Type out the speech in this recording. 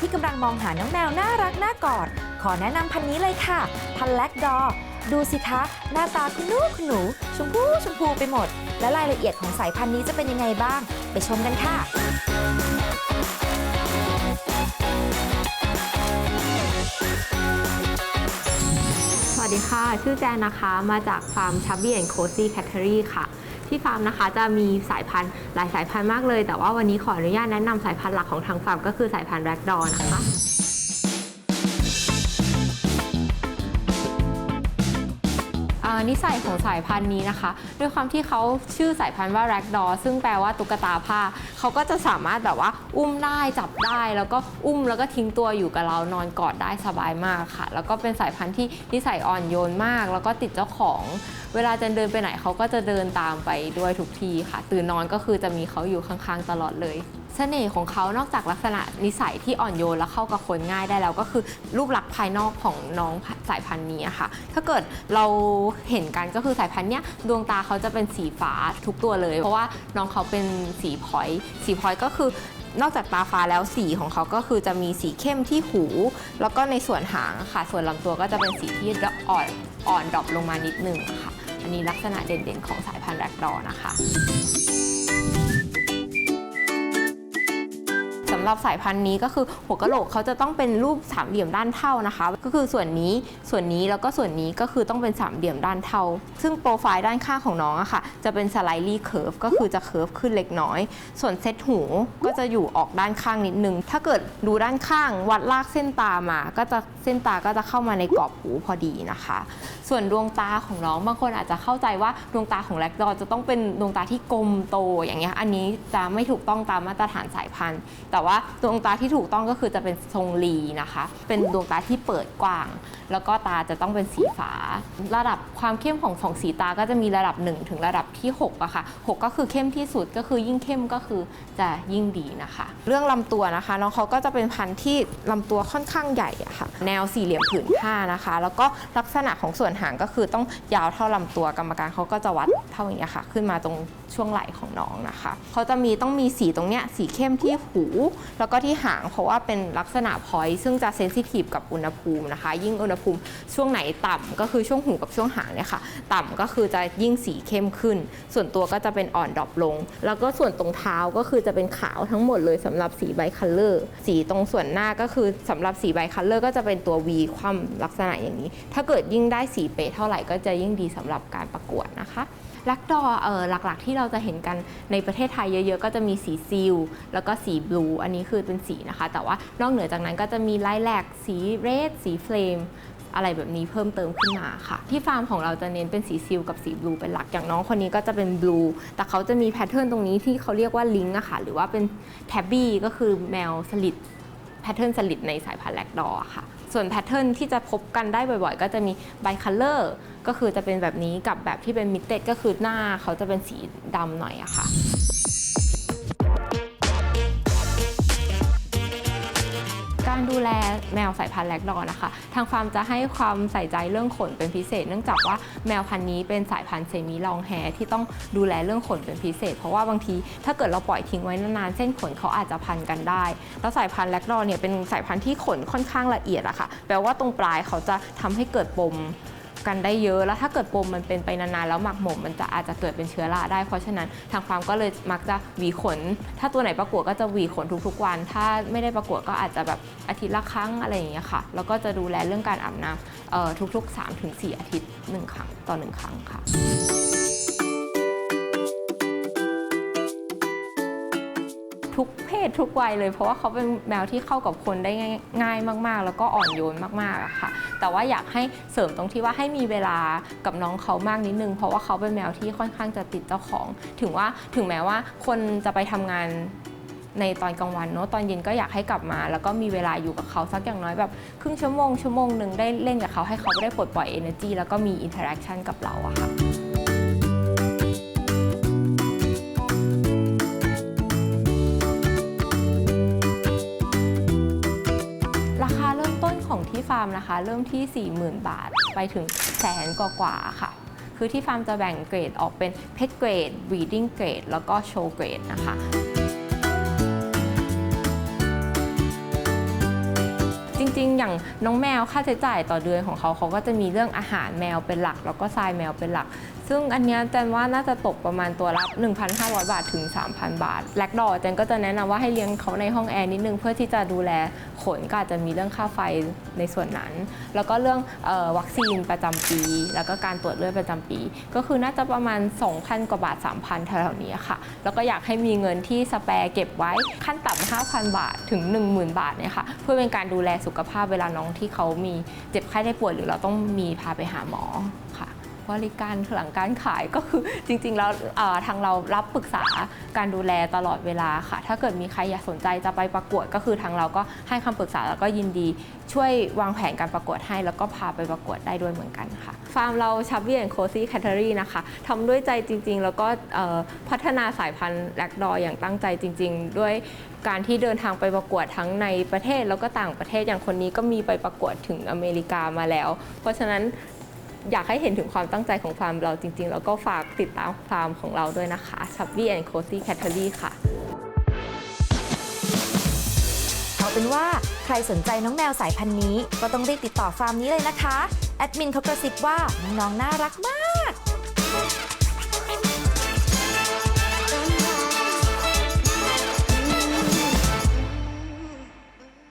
ที่กำลังมองหาน้องแมวน่ารักน่ากอด ขอแนะนำพันนี้เลยค่ะ พันแลกดอ ดูสิคะ หน้าตาคุณหนูคุณหนู ชมพูชมพูไปหมด และรายละเอียดของสายพันธุ์นี้จะเป็นยังไงบ้าง ไปชมกันค่ะสวัสดีค่ะ ชื่อแจนนะคะ มาจากฟาร์มชับบี้แอนโคซี่แคทเทอรี่ค่ะ ที่ฟาร์มนะคะ จะมีสายพันธุ์หลายสายพันธุ์มากเลย แต่ว่าวันนี้ขออนุญาตแนะนำสายพันธุ์หลักของทางฟาร์มก็คือสายพันธุ์แร็กดอนะคะ นิสัยของสายพันธุ์นี้นะคะ ด้วยความที่เขาชื่อสายพันธุ์ว่าแร็กดอซึ่งแปลว่าตุ๊กตาผ้าเขาก็จะสามารถแบบว่าอุ้มได้จับได้ แล้วก็อุ้มแล้วก็ทิ้งตัวอยู่กับเรานอนกอดได้สบายมากค่ะ แล้วก็เป็นสายพันธุ์ที่นิสัยอ่อนโยนมาก แล้วก็ติดเจ้าของ เวลาจะเดินไปไหนเขาก็จะเดินตามไปด้วยทุกทีค่ะ ตื่นนอนก็คือจะมีเขาอยู่ข้างๆตลอดเลย เสน่ห์ของเขานอกจากลักษณะนิสัยที่อ่อนโยนและเข้ากับคนง่ายได้แล้วก็คือรูปลักษณ์ภายนอกของน้องสายพันธุ์นี้ค่ะ ถ้าเกิดเราเห็นกันก็คือสายพันธุ์เนี้ยดวงตาเขาจะเป็นสีฟ้าทุกตัวเลย เพราะว่าน้องเขาเป็นสีพอยสีพอยก็คือนอกจากตาฟ้าแล้วสีของเขาก็คือจะมีสีเข้มที่หู แล้วก็ในส่วนหางค่ะ ส่วนลำตัวก็จะเป็นสีที่อ่อนอ่อนดรอปลงมานิดนึงค่ะ อันนี้ลักษณะเด่นๆของสายพันธุ์แรกดอนะคะ หรับสายพันธุ์นี้ก็คือหัวกะโหลกเขาจะต้องเป็นรูปสามเหลี่ยมด้านเท่านะคะ ก็คือส่วนนี้ส่วนนี้แล้วก็ส่วนนี้ก็คือต้องเป็นสามเหลี่ยมด้านเท่า ซึ่งโปรไฟล์ด้านข้างของน้องอะค่ะ จะเป็นสไลด์เคิร์ฟก็คือจะเคิร์ฟขึ้นเล็กน้อย ส่วนเซตหูก็จะอยู่ออกด้านข้างนิดนึง ถ้าเกิดดูด้านข้างวัดลากเส้นตามา ก็จะเส้นตาก็จะเข้ามาในกรอบหูพอดีนะคะ ส่วนดวงตาของน้องบางคนอาจจะเข้าใจว่าดวงตาของแรกดอจะต้องเป็นดวงตาที่กลมโตอย่างเงี้ยอันนี้จะไม่ถูกต้องตามมาตรฐานสายพันธุ์ แต่ว่าดวงตาที่ถูกต้องก็คือจะเป็นทรงลีนะคะ เป็นดวงตาที่เปิดกว้าง แล้วก็ตาจะต้องเป็นสีฟ้า ระดับความเข้มของของสีตาก็จะมีระดับ 1 ถึงระดับที่6อะค่ะ6 ก็คือเข้มที่สุดก็คือยิ่งเข้มก็คือจะยิ่งดีนะคะ เรื่องลำตัวนะคะน้องเขาก็จะเป็นพันธุ์ที่ลำตัวค่อนข้างใหญ่อะค่ะ แนวสี่เหลี่ยมผืนผ้านะคะ แล้วก็ลักษณะของส่วนหางก็คือต้องยาวเท่าลำตัวกรรมการเขาก็จะวัดเท่านี้ค่ะ ขึ้นมาตรงช่วงไหล่ของน้องนะคะเขาจะมีต้องมีสีตรงเนี้ยสีเข้มที่หูแล้วก็ที่หางเพราะว่าเป็นลักษณะพอยซึ่งจะเซนซิทีฟกับอุณหภูมินะคะ ยิ่งอุณหภูมิช่วงไหนต่ำก็คือช่วงหูกับช่วงหางเนี่ยค่ะ ต่ำก็คือจะยิ่งสีเข้มขึ้น ส่วนตัวก็จะเป็นอ่อนดรอปลง แล้วก็ส่วนตรงเท้าก็คือจะเป็นขาวทั้งหมดเลยสำหรับสีไบคัลเลอร์สีตรงส่วนหน้าก็คือสำหรับสีไบคัลเลอร์ก็จะเป็นตัว V คว่ำลักษณะอย่างนี้ ถ้าเกิดยิ่งได้สีเป๊ะเท่าไหร่ก็จะยิ่งดีสำหรับการประกวดนะคะลักดอเออหลักๆที่เราจะเห็นกันในประเทศไทยเยอะ ๆ ก็จะมีสีซิลแล้วก็สีบลูอันนี้คือเป็นสีนะคะ แต่ว่านอกเหนือจากนั้นก็จะมีไลแลกสีเรดสีเฟลมอะไรแบบนี้เพิ่มเติมขึ้นมาค่ะ ที่ฟาร์มของเราจะเน้นเป็นสีซิลกับสีบลูเป็นหลักอย่างน้องคนนี้ก็จะเป็นบลูแต่เขาจะมีแพทเทิร์นตรงนี้ที่เขาเรียกว่าลิงก์อะค่ะหรือว่าเป็นแทบบี้ก็คือแมวสลิดแพทเทิร์นสลิดในสายพันธุ์แลกดอค่ะ ส่วนแพทเทิร์นที่จะพบกันได้บ่อยๆ ก็จะมีไบคัลเลอร์ก็คือจะเป็นแบบนี้กับแบบที่เป็นมิเต็ดก็คือหน้าเขาจะเป็นสีดำหน่อยอะค่ะ การดูแลแมวสายพันธุ์แลกดอร์นะคะ ทางฟาร์มจะให้ความใส่ใจเรื่องขนเป็นพิเศษ เนื่องจากว่าแมวพันธุ์นี้เป็นสายพันธุ์เซมิลองแฮร์ที่ต้องดูแลเรื่องขนเป็นพิเศษ เพราะว่าบางทีถ้าเกิดเราปล่อยทิ้งไว้นานๆเส้นขนเขาอาจจะพันกันได้ แล้วสายพันธุ์แลกดอร์เนี่ยเป็นสายพันธุ์ที่ขนค่อนข้างละเอียดอะค่ะ แปลว่าตรงปลายเขาจะทำให้เกิดปม กันได้เยอะแล้วถ้าเกิดปมมันเป็นไปนานๆแล้วหมักหมมมันจะอาจจะเกิดเป็นเชื้อราได้ เพราะฉะนั้นทางฟาร์มก็เลยมักจะหวีขน ถ้าตัวไหนประกวดก็จะหวีขนทุกๆวัน ถ้าไม่ได้ประกวดก็อาจจะแบบอาทิตย์ละครั้งอะไรอย่างเงี้ยค่ะ แล้วก็จะดูแลเรื่องการอาบน้ำเอ่อทุกๆ 3-4 อาทิตย์หนึ่งครั้งต่อหนึ่งครั้งค่ะ ศทุกวัยเลย เพราะว่าเขาเป็นแมวที่เข้ากับคนได้ง่ายมาก ๆ แล้วก็อ่อนโยนมากๆอะค่ะ แต่ว่าอยากให้เสริมตรงที่ว่าให้มีเวลากับน้องเขามากนิดนึง เพราะว่าเขาเป็นแมวที่ค่อนข้างจะติดเจ้าของ ถึงว่าถึงแม้ว่าคนจะไปทำงานในตอนกลางวันเนอะตอนเย็นก็อยากให้กลับมา แล้วก็มีเวลาอยู่กับเขาสักอย่างน้อยแบบครึ่งชั่วโมงชั่วโมงหนึ่งได้เล่นกับเขาให้เขาได้ปลดปล่อย energy แล้วก็มี interaction กับเราอะค่ะาร์มนะคะ เริ่มที่ 40,000 บาท ไปถึงแสนกว่าๆค่ะ คือที่ฟาร์มจะแบ่งเกรดออกเป็นเพชรเกรดบีดิ้งเกรดแล้วก็โชว์เกรดนะคะ ริง ๆ อย่างน้องแมวค่าใช้จ่ายต่อเดือนของเขาเขาก็จะมีเรื่องอาหารแมวเป็นหลัก แล้วก็ทรายแมวเป็นหลัก ซึ่งอันเนี้ยแจนว่าน่าจะตกประมาณตัวละ1,500 บาทถึง 3,000 บาทแลกดอแจนก็จะแนะนำว่าให้เลี้ยงเขาในห้องแอร์นิดนึงเพื่อที่จะดูแลขนก็อาจจะมีเรื่องค่าไฟในส่วนนั้น แล้วก็เรื่องออวัคซีนประจำปี แล้วก็การตรวจเลือดประจำปี ก็คือน่าจะประมาณ 2,000 กว่าบาท 3,000แถวๆนี้ค่ะ แล้วก็อยากให้มีเงินที่สแปร์เก็บไว้ขั้นต่ำ5,000 บาทถึง 10,000 บาทเนี่ยค่ะเพื่อเป็นการดูแลสุขภาพเวลาน้องที่เขามีเจ็บไข้ได้ป่วยหรือเราต้องมีพาไปหาหมอค่ะ บริการหลังการขายก็คือจริง ๆ แล้วทางเรารับปรึกษาการดูแลตลอดเวลาค่ะ ถ้าเกิดมีใครอยากสนใจจะไปประกวดก็คือทางเราก็ให้คำปรึกษาแล้วก็ยินดีช่วยวางแผนการประกวดให้ แล้วก็พาไปประกวดได้ด้วยเหมือนกันค่ะ ฟาร์มเราชับเบี้แอนโคซี่แคทเทอรี่นะคะทำด้วยใจจริง ๆ แล้วก็พัฒนาสายพันธุ์แลกดออย่างตั้งใจจริง ๆ ด้วยการที่เดินทางไปประกวดทั้งในประเทศแล้วก็ต่างประเทศอย่างคนนี้ก็มีไปประกวดถึงอเมริกามาแล้ว เพราะฉะนั้น อยากให้เห็นถึงความตั้งใจของฟาร์มเราจริง ๆ แล้วก็ฝากติดตามฟาร์มของเราด้วยนะคะชับบี้แอนด์โคซี่แคทเทอรี่ค่ะ เอาเป็นว่าใครสนใจน้องแมวสายพันธุ์นี้ ก็ต้องรีบติดต่อฟาร์มนี้เลยนะคะ แอดมินเขากระซิบว่าน้องๆน่ารักมาก